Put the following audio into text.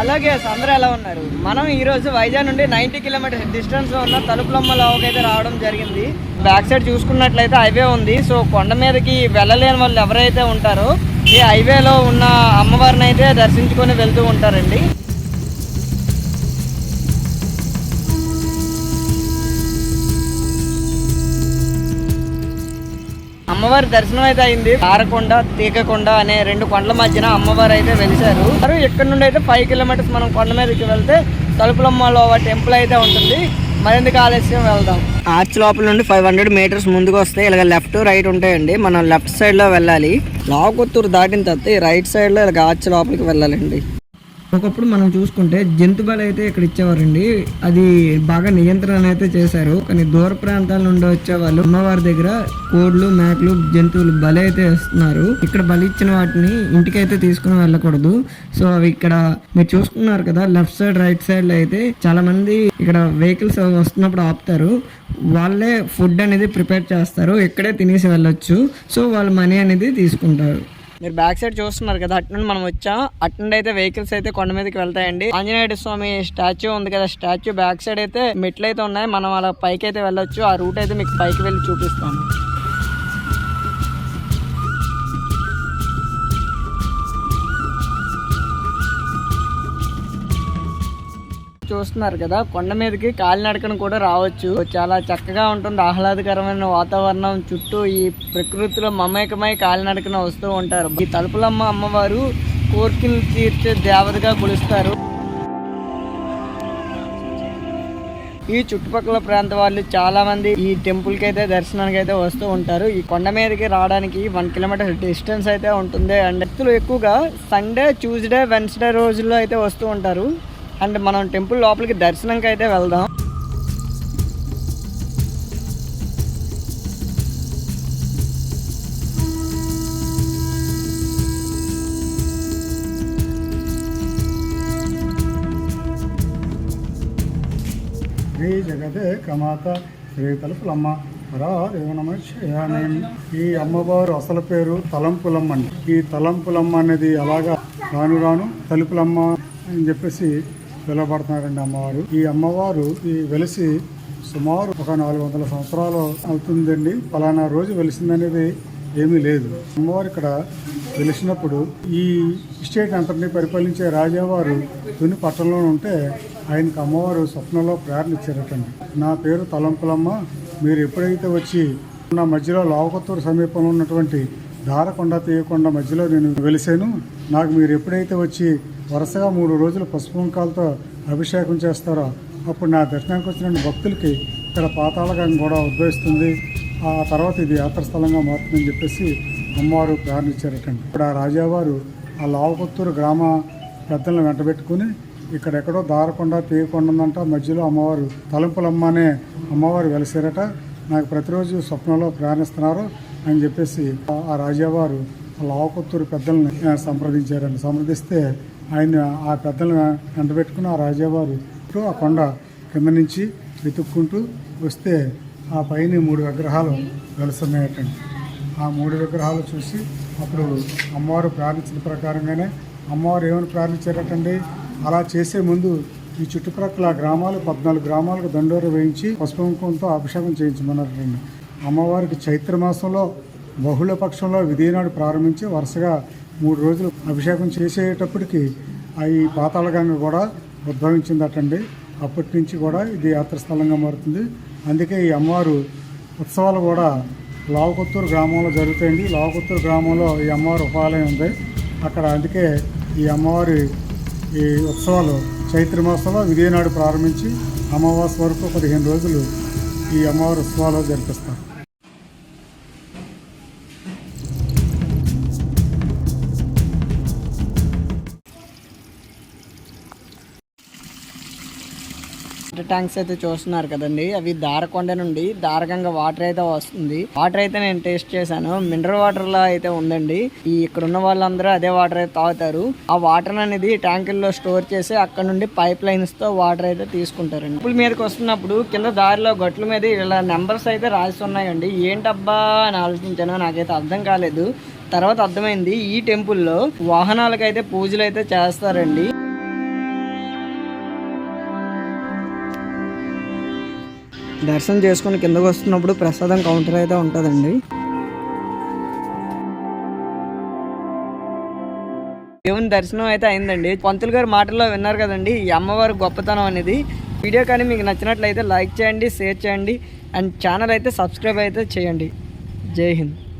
అలాగే అందరూ ఎలా ఉన్నారు? మనం ఈరోజు వైజాగ్ నుండి నైంటీ కిలోమీటర్స్ డిస్టెన్స్లో ఉన్న తలుపులమ్మ లోకి రావడం జరిగింది. బ్యాక్ సైడ్ చూసుకున్నట్లయితే హైవే ఉంది. సో కొండ మీదకి వెళ్ళలేని వాళ్ళు ఎవరైతే ఉంటారో ఈ హైవేలో ఉన్న అమ్మవారిని అయితే దర్శించుకొని వెళ్తూ ఉంటారండి. అమ్మవారి దర్శనం అయితే అయింది. ఆరకొండ తీగకొండ అనే రెండు కొండల మధ్యన అమ్మవారు అయితే వెలిశారు. మరి ఇక్కడ నుండి అయితే ఫైవ్ కిలోమీటర్స్ మనం కొండ మీదకి వెళ్తే తలుపులమ్మలో టెంపుల్ అయితే ఉంటుంది. మరింత ఆలస్యం వెళ్దాం. ఆర్చ్ లోపల నుండి ఫైవ్ హండ్రెడ్ మీటర్స్ ముందుకు వస్తే ఇలాగ లెఫ్ట్ రైట్ ఉంటాయండి. మనం లెఫ్ట్ సైడ్లో వెళ్ళాలి. లావకొత్తూరు దాటిన తర్వాత రైట్ సైడ్లో ఇలాగ ఆర్చ్ లోపలికి వెళ్ళాలండి. ఒకప్పుడు మనం చూసుకుంటే జంతుబలి అయితే ఇక్కడ ఇచ్చేవారండి. అది బాగా నియంత్రణ అయితే చేశారు. కానీ దూర ప్రాంతాల నుండి వచ్చే వాళ్ళు అమ్మవారి దగ్గర కోడ్లు మేకలు జంతువులు బలి అయితే ఇస్తున్నారు ఇక్కడ బలి ఇచ్చిన వాటిని ఇంటికైతే తీసుకుని వెళ్ళకూడదు. సో అవి ఇక్కడ మీరు చూసుకున్నారు కదా లెఫ్ట్ సైడ్ రైట్ సైడ్లో అయితే చాలా మంది ఇక్కడ వెహికల్స్ వస్తున్నప్పుడు ఆపుతారు. వాళ్ళే ఫుడ్ అనేది ప్రిపేర్ చేస్తారు. ఇక్కడే తినేసి వెళ్ళొచ్చు. సో వాళ్ళు మనీ అనేది తీసుకుంటారు. మీరు బ్యాక్ సైడ్ చూస్తున్నారు కదా అటు నుండి మనం వచ్చాం. అటు నుండి అయితే వెహికల్స్ అయితే కొండ మీదకి వెళ్తాయండి. ఆంజనేయ స్వామి స్టాచ్యూ ఉంది కదా స్టాచ్యూ బ్యాక్ సైడ్ అయితే మెట్లు అయితే ఉన్నాయి. మనం అలా పైకి అయితే వెళ్ళొచ్చు. ఆ రూట్ అయితే మీకు పైకి వెళ్ళి చూపిస్తాను. చూస్తున్నారు కదా కొండ మీదకి కాలినడకను కూడా రావచ్చు. చాలా చక్కగా ఉంటుంది ఆహ్లాదకరమైన వాతావరణం. చుట్టూ ఈ ప్రకృతిలో మమేకమై కాలినడకన వస్తూ ఉంటారు. ఈ తలుపులమ్మ అమ్మవారు కోర్కిలు తీర్చే దేవతగా కొలుస్తారు. ఈ చుట్టుపక్కల ప్రాంత వాళ్ళు చాలా మంది ఈ టెంపుల్కి అయితే దర్శనానికి అయితే వస్తూ ఉంటారు. ఈ కొండ మీదకి రావడానికి వన్ కిలోమీటర్ డిస్టెన్స్ అయితే ఉంటుంది. అండ్ వ్యక్తులు ఎక్కువగా సండే ట్యూస్డే వెన్స్డే రోజుల్లో అయితే వస్తూ ఉంటారు. అండ్ మనం టెంపుల్ లోపలికి దర్శనంకి అయితే వెళ్దాం. శ్రీ జగదే కమాత శ్రీ తలుపులమ్మ పరాదేవనమయామి ఈ అమ్మవారు అసలు పేరు తలంపులమ్మ అండి. ఈ తలంపులమ్మ అనేది అలాగా రాను రాను తలుపులమ్మ అని చెప్పేసి పిలువబడుతున్నారండి అమ్మవారు. ఈ అమ్మవారు ఈ వెలిసి సుమారు ఒక నాలుగు వందల సంవత్సరాలు అవుతుందండి. ఫలానా రోజు వెలిసిందనేది ఏమీ లేదు. అమ్మవారు ఇక్కడ వెలిసినప్పుడు ఈ స్టేట్ అంతటినీ పరిపాలించే రాజావారు తుని పట్టణంలో ఉంటే ఆయనకు అమ్మవారు స్వప్నంలో ప్రేరణ ఇచ్చారటండి. నా పేరు తలంపులమ్మ. మీరు ఎప్పుడైతే వచ్చి నా మధ్యలో లావకత్తూరు సమీపంలో ఉన్నటువంటి దారకొండ తీయకొండ మధ్యలో నేను వెలిసాను. నాకు మీరు ఎప్పుడైతే వచ్చి వరుసగా మూడు రోజులు పసుపుంకాలతో అభిషేకం చేస్తారో అప్పుడు నా దర్శనానికి వచ్చిన భక్తులకి ఇక్కడ పాతాళగంగ కూడా ఉద్భవిస్తుంది. ఆ తర్వాత ఇది యాత్రస్థలంగా మారుతుందని చెప్పేసి అమ్మవారు ప్రారంభించారటండి ఇప్పుడు ఆ రాజావారు ఆ లావకొత్తూరు గ్రామ పెద్దలను వెంటబెట్టుకుని ఇక్కడెక్కడో దారకొండ తీయకొండ ఉందంట. మధ్యలో అమ్మవారు తలంపులమ్మ అనే అమ్మవారు వెలిసారట. నాకు ప్రతిరోజు స్వప్నంలో ప్రయాణిస్తున్నారు అని చెప్పేసి ఆ- రాజావారు ఆ లావకొత్తూరు పెద్దల్ని సంప్రదించారని సంప్రదించారండి. సంప్రదిస్తే ఆయన ఆ పెద్దలను వెంటబెట్టుకుని ఆ రాజావారు ఆ కొండ కింద నుంచి వెతుక్కుంటూ వస్తే ఆ పైన మూడు విగ్రహాలు వెలుస్తున్నాయటండి ఆ మూడు విగ్రహాలు చూసి అప్పుడు అమ్మవారు ప్రార్థించిన ప్రకారంగానే అమ్మవారు ఏమని ప్రార్థించారటండి? అలా చేసే ముందు ఈ చుట్టుప్రక్కల గ్రామాలు పద్నాలుగు గ్రామాలకు దండోర వేయించి పసుపుకుంతో అభిషేకం చేయించమన్నారండి అమ్మవారికి చైత్ర మాసంలో బహుళ పక్షంలో విధినాడు ప్రారంభించి వరుసగా మూడు రోజులు అభిషేకం చేసేటప్పటికి ఆ ఈ పాతాళగంగ కూడా ఉద్భవించిందటండి. అప్పటి నుంచి కూడా ఇది యాత్రస్థలంగా మారుతుంది. అందుకే ఈ అమ్మవారు ఉత్సవాలు కూడా లావకొత్తూరు గ్రామంలో జరుగుతాయండి. లావకొత్తూరు గ్రామంలో ఈ అమ్మవారి ఉపాలయం ఉంది. అక్కడ అందుకే ఈ అమ్మవారి ఈ ఉత్సవాలు చైత్ర మాసంలో విజయనాడు ప్రారంభించి అమావాస్య వరకు పదిహేను రోజులు ఈ అమ్మవారి ఉత్సవాలు జరిపిస్తారు. ట్యాంక్స్ అయితే చూస్తున్నారు కదండి. అవి దారకొండ నుండి దారగంగ వాటర్ అయితే వస్తుంది. వాటర్ అయితే నేను టేస్ట్ చేశాను. మినరల్ వాటర్ లా అయితే ఉందండి. ఈ ఇక్కడ ఉన్న వాళ్ళందరూ అదే వాటర్ అయితే తాగుతారు. ఆ వాటర్ అనేది ట్యాంకుల్లో స్టోర్ చేసి అక్కడ నుండి పైప్ లైన్స్తో వాటర్ అయితే తీసుకుంటారండి. ఇప్పుడు మీదకి వస్తున్నప్పుడు కింద దారిలో గట్ల మీద ఇలా నెంబర్స్ అయితే రాసి ఉన్నాయండి. ఏంటబ్బా అని ఆలోచించాను. నాకైతే అర్థం కాలేదు. తర్వాత అర్థమైంది. ఈ టెంపుల్లో వాహనాలకైతే పూజలు అయితే చేస్తారండి. దర్శనం చేసుకుని కిందకు వస్తున్నప్పుడు ప్రసాదం కౌంటర్ అయితే ఉంటుందండి. దేవుని దర్శనం అయితే అయిందండి. పంతులు గారి మాటల్లో విన్నారు కదండి ఈ అమ్మవారి గొప్పతనం అనేది. వీడియో కానీ మీకు నచ్చినట్లయితే లైక్ చేయండి షేర్ చేయండి అండ్ ఛానల్ అయితే సబ్స్క్రైబ్ అయితే చేయండి. జై హింద్.